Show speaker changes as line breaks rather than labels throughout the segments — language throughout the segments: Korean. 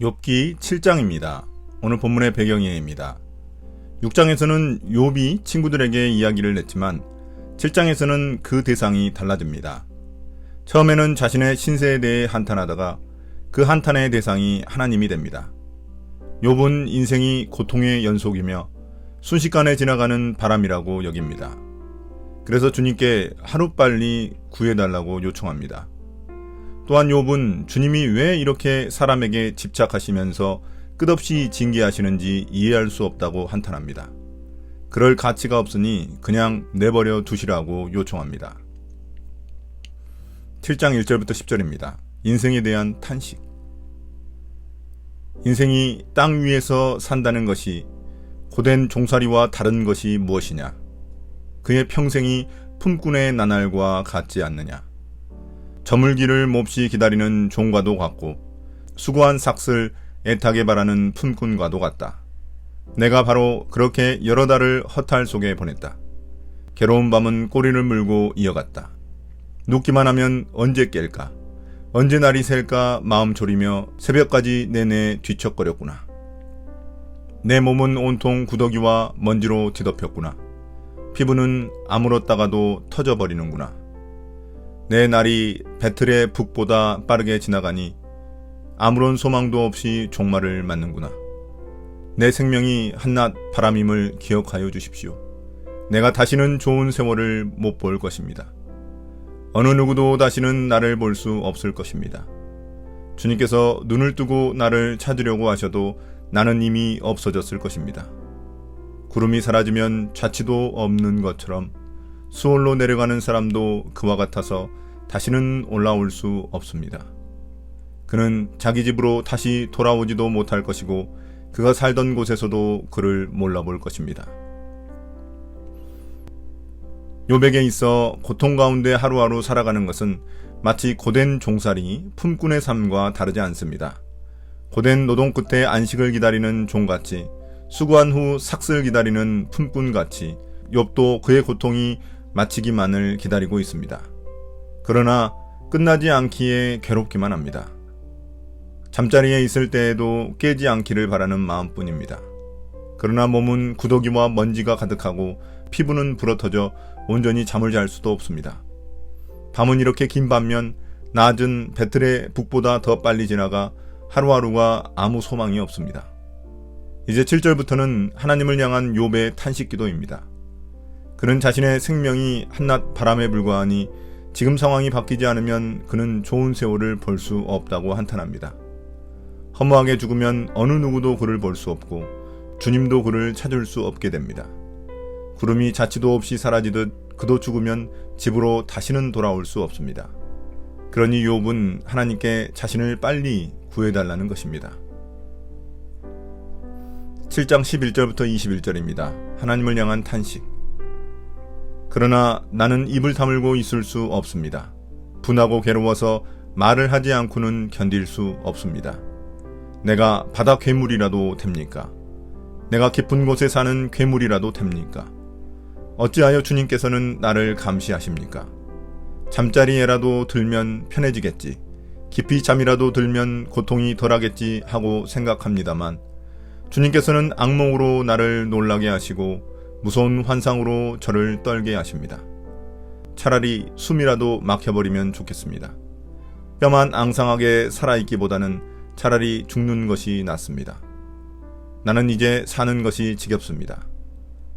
욥기 7장입니다. 오늘 본문의 배경이입니다. 6장에서는 욥이 친구들에게 이야기를 냈지만 7장에서는 그 대상이 달라집니다. 처음에는 자신의 신세에 대해 한탄하다가 그 한탄의 대상이 하나님이 됩니다. 욥은 인생이 고통의 연속이며 순식간에 지나가는 바람이라고 여깁니다. 그래서 주님께 하루빨리 구해달라고 요청합니다. 또한 욥은 주님이 왜 이렇게 사람에게 집착하시면서 끝없이 징계하시는지 이해할 수 없다고 한탄합니다. 그럴 가치가 없으니 그냥 내버려 두시라고 요청합니다. 7장 1절부터 10절입니다. 인생에 대한 탄식. 인생이 땅 위에서 산다는 것이 고된 종살이와 다른 것이 무엇이냐? 그의 평생이 품꾼의 나날과 같지 않느냐? 저물기를 몹시 기다리는 종과도 같고 수고한 삭슬 애타게 바라는 품꾼과도 같다. 내가 바로 그렇게 여러 달을 허탈 속에 보냈다. 괴로운 밤은 꼬리를 물고 이어갔다. 눕기만 하면 언제 깰까? 언제 날이 셀까 마음 졸이며 새벽까지 내내 뒤척거렸구나. 내 몸은 온통 구더기와 먼지로 뒤덮였구나. 피부는 아물었다가도 터져버리는구나. 내 날이 배틀의 북보다 빠르게 지나가니 아무런 소망도 없이 종말을 맞는구나. 내 생명이 한낱 바람임을 기억하여 주십시오. 내가 다시는 좋은 세월을 못 볼 것입니다. 어느 누구도 다시는 나를 볼 수 없을 것입니다. 주님께서 눈을 뜨고 나를 찾으려고 하셔도 나는 이미 없어졌을 것입니다. 구름이 사라지면 자취도 없는 것처럼 수월로 내려가는 사람도 그와 같아서 다시는 올라올 수 없습니다. 그는 자기 집으로 다시 돌아오지도 못할 것이고 그가 살던 곳에서도 그를 몰라볼 것입니다. 요백에 있어 고통 가운데 하루하루 살아가는 것은 마치 고된 종살이 품꾼의 삶과 다르지 않습니다. 고된 노동 끝에 안식을 기다리는 종같이 수고한 후 삭슬 기다리는 품꾼같이 욥도 그의 고통이 마치기만을 기다리고 있습니다. 그러나 끝나지 않기에 괴롭기만 합니다. 잠자리에 있을 때에도 깨지 않기를 바라는 마음뿐입니다. 그러나 몸은 구더기와 먼지가 가득하고 피부는 불어터져 온전히 잠을 잘 수도 없습니다. 밤은 이렇게 긴 반면 낮은 배틀의 북보다 더 빨리 지나가 하루하루가 아무 소망이 없습니다. 이제 7절부터는 하나님을 향한 욥의 탄식 기도입니다. 그는 자신의 생명이 한낱 바람에 불과하니 지금 상황이 바뀌지 않으면 그는 좋은 세월을 볼 수 없다고 한탄합니다. 허무하게 죽으면 어느 누구도 그를 볼 수 없고 주님도 그를 찾을 수 없게 됩니다. 구름이 자취도 없이 사라지듯 그도 죽으면 집으로 다시는 돌아올 수 없습니다. 그러니 욥은 하나님께 자신을 빨리 구해달라는 것입니다. 7장 11절부터 21절입니다. 하나님을 향한 탄식. 그러나 나는 입을 다물고 있을 수 없습니다. 분하고 괴로워서 말을 하지 않고는 견딜 수 없습니다. 내가 바다 괴물이라도 됩니까? 내가 깊은 곳에 사는 괴물이라도 됩니까? 어찌하여 주님께서는 나를 감시하십니까? 잠자리에라도 들면 편해지겠지. 깊이 잠이라도 들면 고통이 덜하겠지 하고 생각합니다만 주님께서는 악몽으로 나를 놀라게 하시고 무서운 환상으로 저를 떨게 하십니다. 차라리 숨이라도 막혀버리면 좋겠습니다. 뼈만 앙상하게 살아있기보다는 차라리 죽는 것이 낫습니다. 나는 이제 사는 것이 지겹습니다.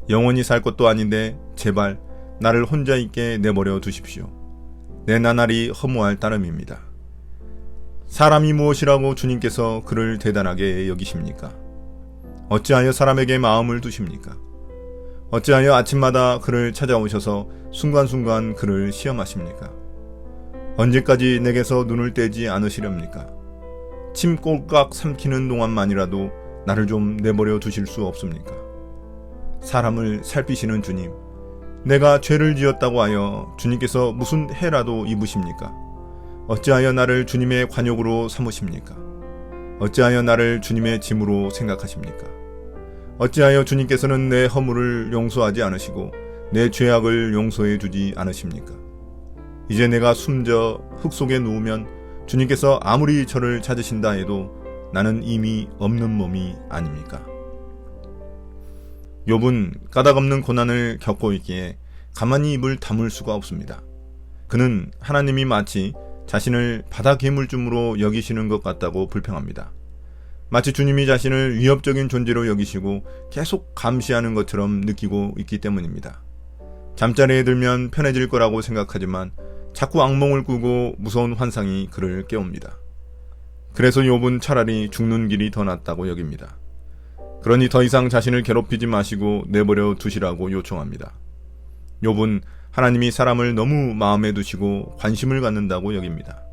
영원히 살 것도 아닌데 제발 나를 혼자 있게 내버려 두십시오. 내 나날이 허무할 따름입니다. 사람이 무엇이라고 주님께서 그를 대단하게 여기십니까? 어찌하여 사람에게 마음을 두십니까? 어찌하여 아침마다 그를 찾아오셔서 순간순간 그를 시험하십니까? 언제까지 내게서 눈을 떼지 않으시렵니까? 침 꼴깍 삼키는 동안만이라도 나를 좀 내버려 두실 수 없습니까? 사람을 살피시는 주님, 내가 죄를 지었다고 하여 주님께서 무슨 해라도 입으십니까? 어찌하여 나를 주님의 관역으로 삼으십니까? 어찌하여 나를 주님의 짐으로 생각하십니까? 어찌하여 주님께서는 내 허물을 용서하지 않으시고 내 죄악을 용서해 주지 않으십니까? 이제 내가 숨져 흙 속에 누우면 주님께서 아무리 저를 찾으신다 해도 나는 이미 없는 몸이 아닙니까? 욥은 까닭없는 고난을 겪고 있기에 가만히 입을 다물 수가 없습니다. 그는 하나님이 마치 자신을 바다 괴물쯤으로 여기시는 것 같다고 불평합니다. 마치 주님이 자신을 위협적인 존재로 여기시고 계속 감시하는 것처럼 느끼고 있기 때문입니다. 잠자리에 들면 편해질 거라고 생각하지만 자꾸 악몽을 꾸고 무서운 환상이 그를 깨웁니다. 그래서 욥은 차라리 죽는 길이 더 낫다고 여깁니다. 그러니 더 이상 자신을 괴롭히지 마시고 내버려 두시라고 요청합니다. 욥은 하나님이 사람을 너무 마음에 두시고 관심을 갖는다고 여깁니다.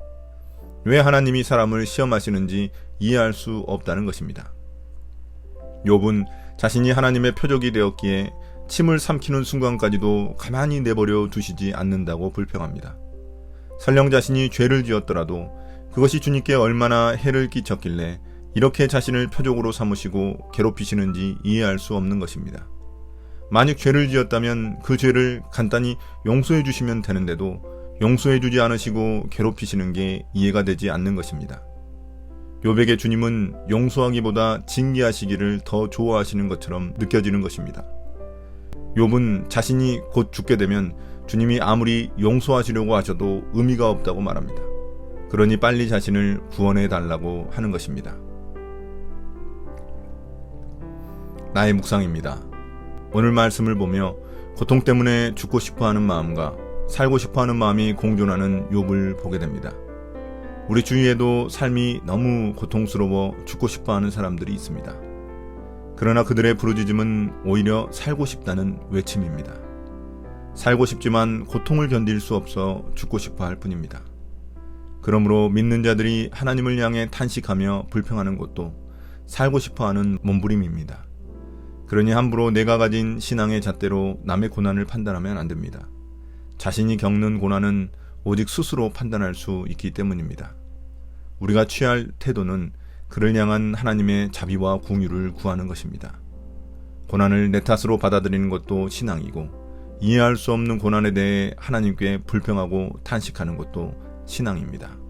왜 하나님이 사람을 시험하시는지 이해할 수 없다는 것입니다. 욥은 자신이 하나님의 표적이 되었기에 침을 삼키는 순간까지도 가만히 내버려 두시지 않는다고 불평합니다. 설령 자신이 죄를 지었더라도 그것이 주님께 얼마나 해를 끼쳤길래 이렇게 자신을 표적으로 삼으시고 괴롭히시는지 이해할 수 없는 것입니다. 만약 죄를 지었다면 그 죄를 간단히 용서해 주시면 되는데도 용서해 주지 않으시고 괴롭히시는 게 이해가 되지 않는 것입니다. 요백의 주님은 용서하기보다 징계하시기를 더 좋아하시는 것처럼 느껴지는 것입니다. 욥은 자신이 곧 죽게 되면 주님이 아무리 용서하시려고 하셔도 의미가 없다고 말합니다. 그러니 빨리 자신을 구원해 달라고 하는 것입니다. 나의 묵상입니다. 오늘 말씀을 보며 고통 때문에 죽고 싶어 하는 마음과 살고 싶어 하는 마음이 공존하는 욥을 보게 됩니다. 우리 주위에도 삶이 너무 고통스러워 죽고 싶어 하는 사람들이 있습니다. 그러나 그들의 부르짖음은 오히려 살고 싶다는 외침입니다. 살고 싶지만 고통을 견딜 수 없어 죽고 싶어 할 뿐입니다. 그러므로 믿는 자들이 하나님을 향해 탄식하며 불평하는 것도 살고 싶어 하는 몸부림입니다. 그러니 함부로 내가 가진 신앙의 잣대로 남의 고난을 판단하면 안 됩니다. 자신이 겪는 고난은 오직 스스로 판단할 수 있기 때문입니다. 우리가 취할 태도는 그를 향한 하나님의 자비와 궁유를 구하는 것입니다. 고난을 내 탓으로 받아들이는 것도 신앙이고 이해할 수 없는 고난에 대해 하나님께 불평하고 탄식하는 것도 신앙입니다.